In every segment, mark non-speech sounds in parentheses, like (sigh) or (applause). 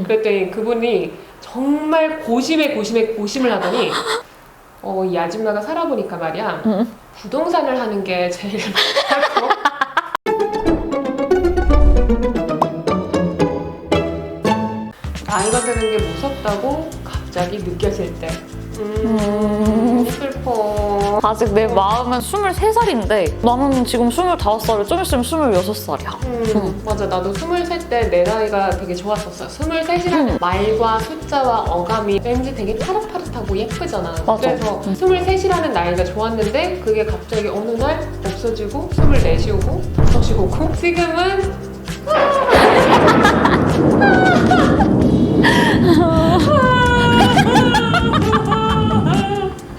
응. 그랬더니 그분이 정말 고심에 고심에 고심을 하더니 (gasps) 어, 이 아줌마가 살아보니까 말이야 응. 부동산을 하는 게 제일 (laughs) 맞다고 나이가 드는 게 무섭다고 갑자기 느껴질 때 음, 음. 슬퍼 (laughs) 아직 내 마음은 23살인데 나는 지금 25살에 좀 있으면 26살이야. 음, 맞아. 나도 23 때 내 나이가 되게 좋았었어. 23이라는 음. 말과 숫자와 어감이 왠지 되게 파릇파릇하고 예쁘잖아. 맞아. 그래서 음. 23이라는 나이가 좋았는데 그게 갑자기 어느 날 없어지고 24이 오고 5이 오고 지금은 (laughs)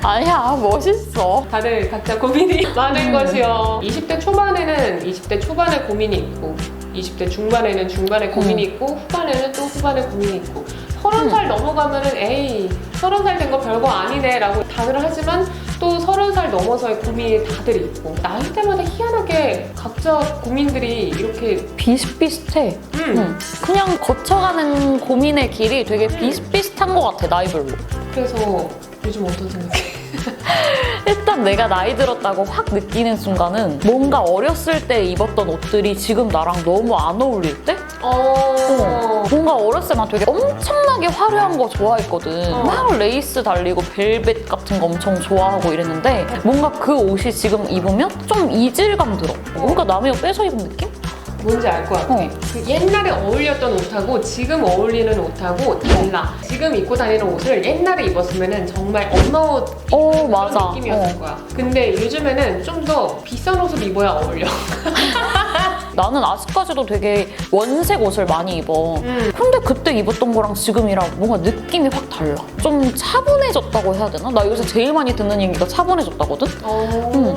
아니야, 멋있어. 다들 각자 고민이 (laughs) 많은 음. 것이요. 20대 초반에는 20대 초반에 고민이 있고 20대 중반에는 중반에 고민이 있고 후반에는 또 후반에 고민이 있고 30살 넘어가면은 에이 30살 된 거 별거 아니네 라고 다들 하지만 또 30살 넘어서의 고민이 다들 있고 나이대마다 희한하게 각자 고민들이 이렇게 비슷비슷해. 음, 응. 그냥 거쳐가는 고민의 길이 되게 비슷비슷한 것 같아, 나이별로. 그래서 요즘 어떤 생각해? (laughs) 일단 내가 나이 들었다고 확 느끼는 순간은 뭔가 어렸을 때 입었던 옷들이 지금 나랑 너무 안 어울릴 때? 어... 뭔가 어렸을 때난 되게 엄청나게 화려한 거 좋아했거든. 어. 막 레이스 달리고 벨벳 같은 거 엄청 좋아하고 이랬는데 뭔가 그 옷이 지금 입으면 좀 이질감 들어. 뭔가 남의 옷 뺏어 입은 느낌? 뭔지 알 것 같아. 어. 그 옛날에 어울렸던 옷하고 지금 어울리는 옷하고 달라. 지금 입고 다니는 옷을 옛날에 입었으면은 정말 엄마 옷 어, 그런 맞아. 느낌이었을 어. 거야. 근데 요즘에는 좀 더 비싼 옷을 입어야 어울려. (laughs) 나는 아직까지도 되게 원색 옷을 많이 입어. 음. 근데 그때 입었던 거랑 지금이랑 뭔가 느낌이 확 달라. 좀 차분해졌다고 해야 되나? 나 요새 제일 많이 듣는 얘기가 차분해졌다거든? 어.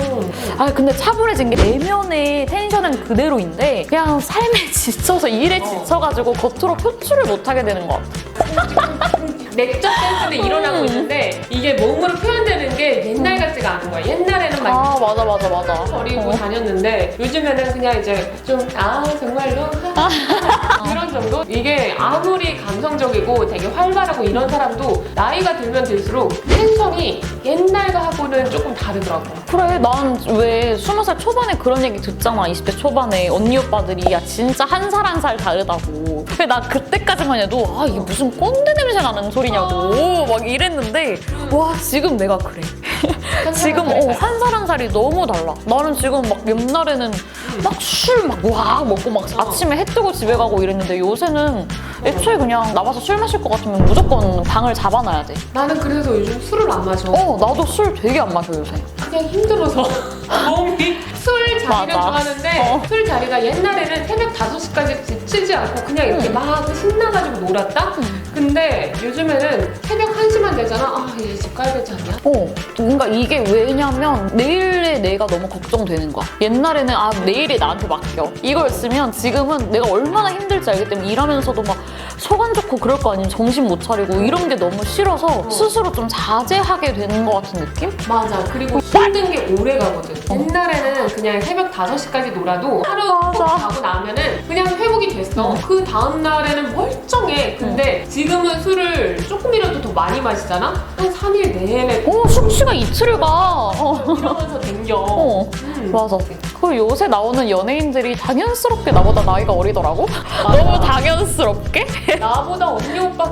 아 근데 차분해진 게 내면의 텐션은 그대로인데 그냥 삶에 (laughs) 지쳐서 일에 어. 지쳐가지고 겉으로 표출을 못하게 되는 것 같아. (laughs) 맥적 댄스는 일어나고 음. 있는데 이게 몸으로 표현되는 게 옛날 같지가 않은 거야. 옛날에는 막 아 맞아 맞아 맞아. 버리고 어. 다녔는데 요즘에는 그냥 이제 좀 아 정말로 이게 아무리 감성적이고 되게 활발하고 이런 사람도 나이가 들면 들수록 텐션이 옛날하고는 조금 다르더라고 그래 난 왜 스무 살 초반에 그런 얘기 듣잖아. 20대 초반에 언니 오빠들이 야 진짜 한 살 한 살 다르다고. 근데 나 그때까지만 해도 아 이게 무슨 꼰대 냄새 나는 소리냐고 막 이랬는데 와 지금 내가 그래. 지금 어, 한 살 한 살이 너무 달라. 나는 지금 막 옛날에는 막술막와 먹고 막 아침에 해 뜨고 집에 가고 이랬는데 요새는 애초에 그냥 나가서 술 마실 것 같으면 무조건 방을 잡아놔야 돼. 나는 그래서 요즘 술을 안 마셔 어, 나도 술 되게 안 마셔 요새. 그냥 힘들어서 몸이 술 자리를 맞아. 좋아하는데 어. 술 자리가 옛날에는 새벽 5시까지 지치지 않고 그냥 이렇게 음. 막 신나가지고 놀았다? 근데 요즘에는 새벽 1시만 되잖아 아 이제 집 가야 되지 않냐? 어, 뭔가 이게 왜냐면 내일의 내가 너무 걱정되는 거야. 옛날에는 아 내일이 나한테 맡겨. 이걸 쓰면 지금은 내가 얼마나 힘들지 알기 때문에 일하면서도 막 속안 좋고 그럴 거 아니면 정신 못 차리고 이런 게 너무 싫어서 어. 스스로 좀 자제하게 되는 것 같은 느낌? 맞아. 그리고 힘든 게 오래 가거든. 옛날에는 그냥 새벽 5시까지 놀아도 하루 푹 맞아. 자고 나면은 그냥 회복이 됐어. 응. 그 다음날에는 멀쩡해. 근데 지금은 술을 조금이라도 더 많이 마시잖아? 한 3일 내내 어, 숙취가 이틀을 가. 어. 이러면서 댕겨. 어, 음. 맞아. 그리고 요새 나오는 연예인들이 당연스럽게 나보다 나이가 어리더라고? 너무 당연스럽게?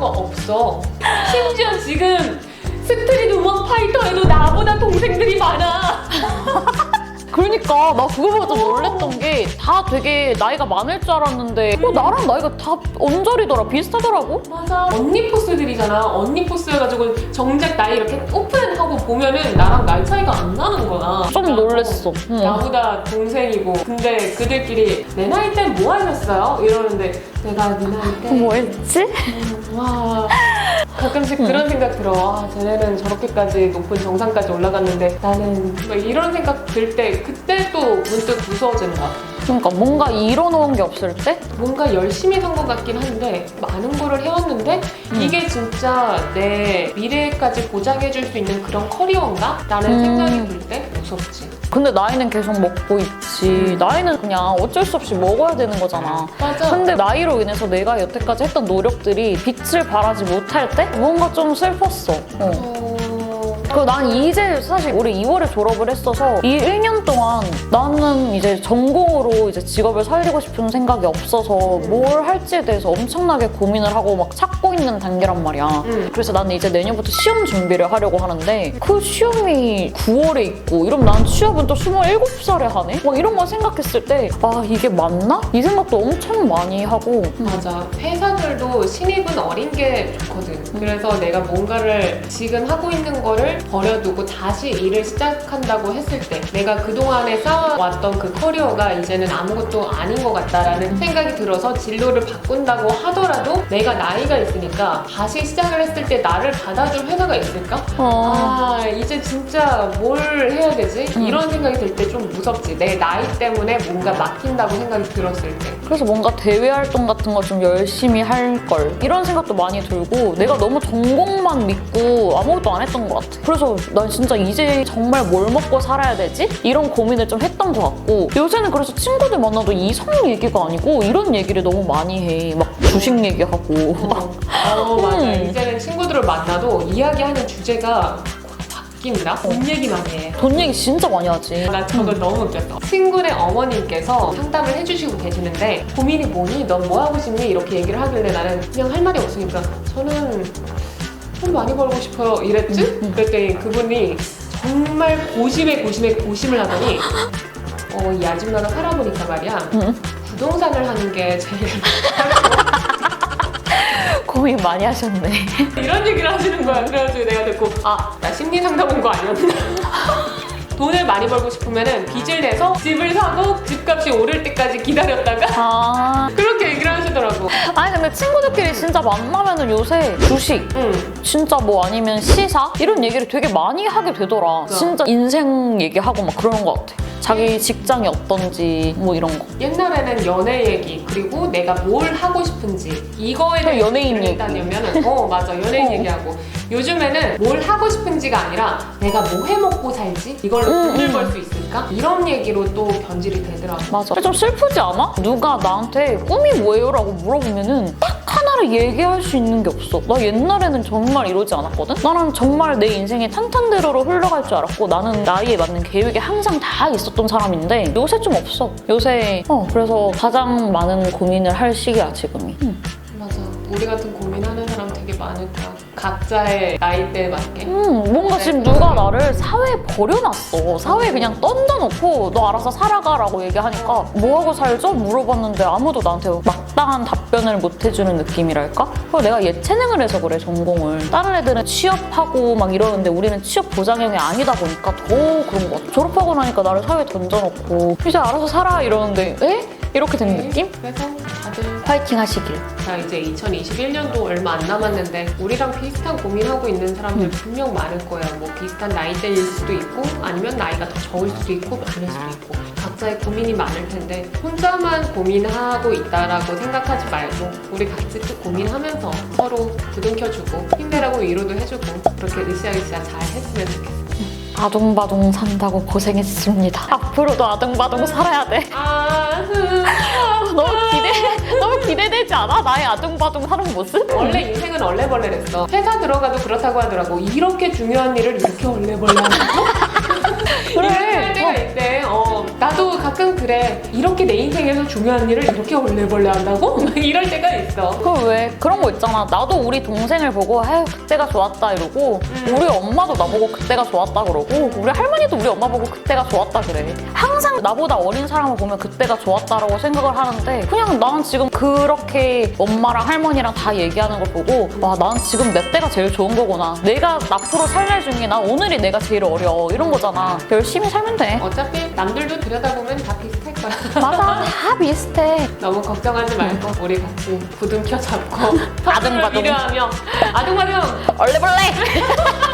오빠가 없어. 심지어 지금 스트릿 우먼 파이터에도 나보다 동생들이 많아. (laughs) 그러니까 나 그거 보고 좀 놀랬던 게 다 되게 나이가 많을 줄 알았는데 어, 나랑 나이가 다 언저리더라 비슷하더라고? 맞아. 언니 포스들이잖아. 언니 포스여가지고 정작 나이 이렇게 오픈하고 보면은 나랑 나이 차이가 안 나는 거야. 좀 놀랬어. 응. 나보다 동생이고. 근데 그들끼리 내 나이 때 뭐 하셨어요? 이러는데 내가 내 나이 때. 뭐 했지? 와. 가끔씩 그런 생각 들어. 아, 쟤네는 저렇게까지 높은 정상까지 올라갔는데 나는 막 이런 생각 들 때 그때 또 문득 무서워지는 것 같아. 그러니까 뭔가 이뤄놓은 게 없을 때? 뭔가 열심히 산 것 같긴 한데 많은 거를 해왔는데 이게 진짜 내 미래까지 보장해줄 수 있는 그런 커리어인가? 라는 음. 생각이 들 때 무섭지. 근데 나이는 계속 먹고 있지. 나이는 그냥 어쩔 수 없이 먹어야 되는 거잖아. 맞아. 근데 나이로 인해서 내가 여태까지 했던 노력들이 빛을 발하지 못할 때 뭔가 좀 슬펐어. 어. 어... 그난 이제 사실 올해 2월에 졸업을 했어서 이 1년 동안 나는 이제 전공으로 이제 직업을 살리고 싶은 생각이 없어서 뭘 할지에 대해서 엄청나게 고민을 하고 막 찾고 있는 단계란 말이야. 음. 그래서 나는 이제 내년부터 시험 준비를 하려고 하는데 그 시험이 9월에 있고 이러면 난 취업은 또 27살에 하네? 막 이런 거 생각했을 때 아 이게 맞나? 이 생각도 엄청 많이 하고 맞아. 회사들도 신입은 어린 게. 그래서 내가 뭔가를 지금 하고 있는 거를 버려두고 다시 일을 시작한다고 했을 때 내가 그동안에 쌓아왔던 그 커리어가 이제는 아무것도 아닌 것 같다라는 생각이 들어서 진로를 바꾼다고 하더라도 내가 나이가 있으니까 다시 시작을 했을 때 나를 받아줄 회사가 있을까? 어. 아 이제 진짜 뭘 해야 되지? 음. 이런 생각이 들 때 좀 무섭지. 내 나이 때문에 뭔가 막힌다고 생각이 들었을 때. 그래서 뭔가 대외 활동 같은 거 좀 열심히 할 걸 이런 생각도 많이 들고 내가 너무 전공만 믿고 아무것도 안 했던 것 같아. 그래서 난 진짜 이제 정말 뭘 먹고 살아야 되지? 이런 고민을 좀 했던 것 같고 요새는 그래서 친구들 만나도 이성 얘기가 아니고 이런 얘기를 너무 많이 해. 막 주식 얘기하고. 어, 어, 맞아. 음. 이제는 친구들을 만나도 이야기하는 주제가 바뀐다? 돈 얘기만 해. 돈 얘기 진짜 많이 하지. 나 저거 너무 웃겼어. 친구네 어머님께서 상담을 해주시고 계시는데 고민이 뭐니? 넌 뭐 하고 싶니? 이렇게 얘기를 하길래 나는 그냥 할 말이 없으니까 저는 돈 많이 벌고 싶어요. 이랬지? 그랬더니 그분이 정말 고심에 고심에 고심을 하더니 어, 이 아줌마가 살아보니까 말이야 응. 부동산을 하는 게 제일 (laughs) 고민 많이 하셨네. (laughs) 이런 얘기를 하시는 거야. 그래가지고 내가 듣고 아, 나 심리 상담 온 거 아니었나? (laughs) 돈을 많이 벌고 싶으면은 빚을 내서 집을 사고 집값이 오를 때까지 기다렸다가 아. (laughs) 그렇게 얘기를 하시더라고. 아니 근데 친구들끼리 진짜 만나면은 요새 주식 응. 진짜 뭐 아니면 시사 이런 얘기를 되게 많이 하게 되더라. 그러니까. 진짜 인생 얘기하고 막 그러는 것 같아. 자기 직장이 어떤지 뭐 이런 거. 옛날에는 연애 얘기 그리고 내가 뭘 하고 싶은지 이거에 대해 연예인 얘기. 했다면은 어 맞아 연예인 어. 얘기하고 요즘에는 뭘 하고 싶은지가 아니라 내가 뭐 해 먹고 살지 이걸로 음, 돈을 음. 벌수 있을까 이런 얘기로 또 변질이 되더라고. 맞아. 좀 슬프지 않아? 누가 나한테 꿈이 뭐예요?라고 물어보면은 딱 하나를 얘기할 수 있는 게 없어. 나 옛날에는 정말 이러지 않았거든. 나는 정말 내 인생이 탄탄대로로 흘러갈 줄 알았고 나는 나이에 맞는 계획이 항상 다 있었던 사람인데 요새 좀 없어. 요새 어 그래서 가장 많은 고민을 할 시기야 지금이. 음. 맞아. 우리 같은 고민 각자의 나이대에 맞게. 음, 뭔가 지금 누가 나를 사회에 버려놨어. 사회에 그냥 던져놓고 너 알아서 살아가라고 얘기하니까 뭐하고 살죠? 물어봤는데 아무도 나한테 마땅한 답변을 못 해주는 느낌이랄까? 그리고 내가 예체능을 해서 그래, 전공을. 다른 애들은 취업하고 막 이러는데 우리는 취업 보장형이 아니다 보니까 더 그런 것 같아. 졸업하고 나니까 나를 사회에 던져놓고 이제 알아서 살아 이러는데 에? 이렇게 된 느낌? 그래서 다들 파이팅 하시길. 자 이제 2021년도 얼마 안 남았는데 우리랑 비슷한 고민하고 있는 사람들 분명 많을 거야. 뭐 비슷한 나이대일 수도 있고 아니면 나이가 더 적을 수도 있고 많을 수도 있고 각자의 고민이 많을 텐데 혼자만 고민하고 있다라고 생각하지 말고 우리 같이 또 고민하면서 서로 부둥켜주고 힘내라고 위로도 해주고 그렇게 으쌰으쌰 잘 했으면 좋겠어. 아둥바둥 산다고 고생했습니다. 앞으로도 아둥바둥 살아야 돼. 아 너무 기대, 너무 기대되지 않아? 나의 아둥바둥 사는 모습? 원래 인생은 얼레벌레랬어. 회사 들어가도 그렇다고 하더라고. 이렇게 중요한 일을 이렇게 얼레벌레 한다고? 이렇 가끔 그래. 이렇게 내 인생에서 중요한 일을 이렇게 얼레벌레 한다고? (laughs) 막 이럴 때가 있어. 그 왜 그런 거 있잖아. 나도 우리 동생을 보고 아유 그때가 좋았다 이러고 음. 우리 엄마도 나보고 그때가 좋았다 그러고 우리 할머니도 우리 엄마 보고 그때가 좋았다 그래. 항상 나보다 어린 사람을 보면 그때가 좋았다라고 생각을 하는데 그냥 나는 지금 그렇게 엄마랑 할머니랑 다 얘기하는 걸 보고 와 난 지금 내 때가 제일 좋은 거구나. 내가 앞으로 살 날 중에 나 오늘이 내가 제일 어려 이런 거잖아. 열심히 살면 돼. 어차피 남들도 들여다보면 다 비슷할 거야. 맞아 다 비슷해. 너무 걱정하지 말고 우리 같이 부둥켜 잡고 (laughs) 아둥바둥. 위로하며 아둥바둥 얼레벌레. (laughs)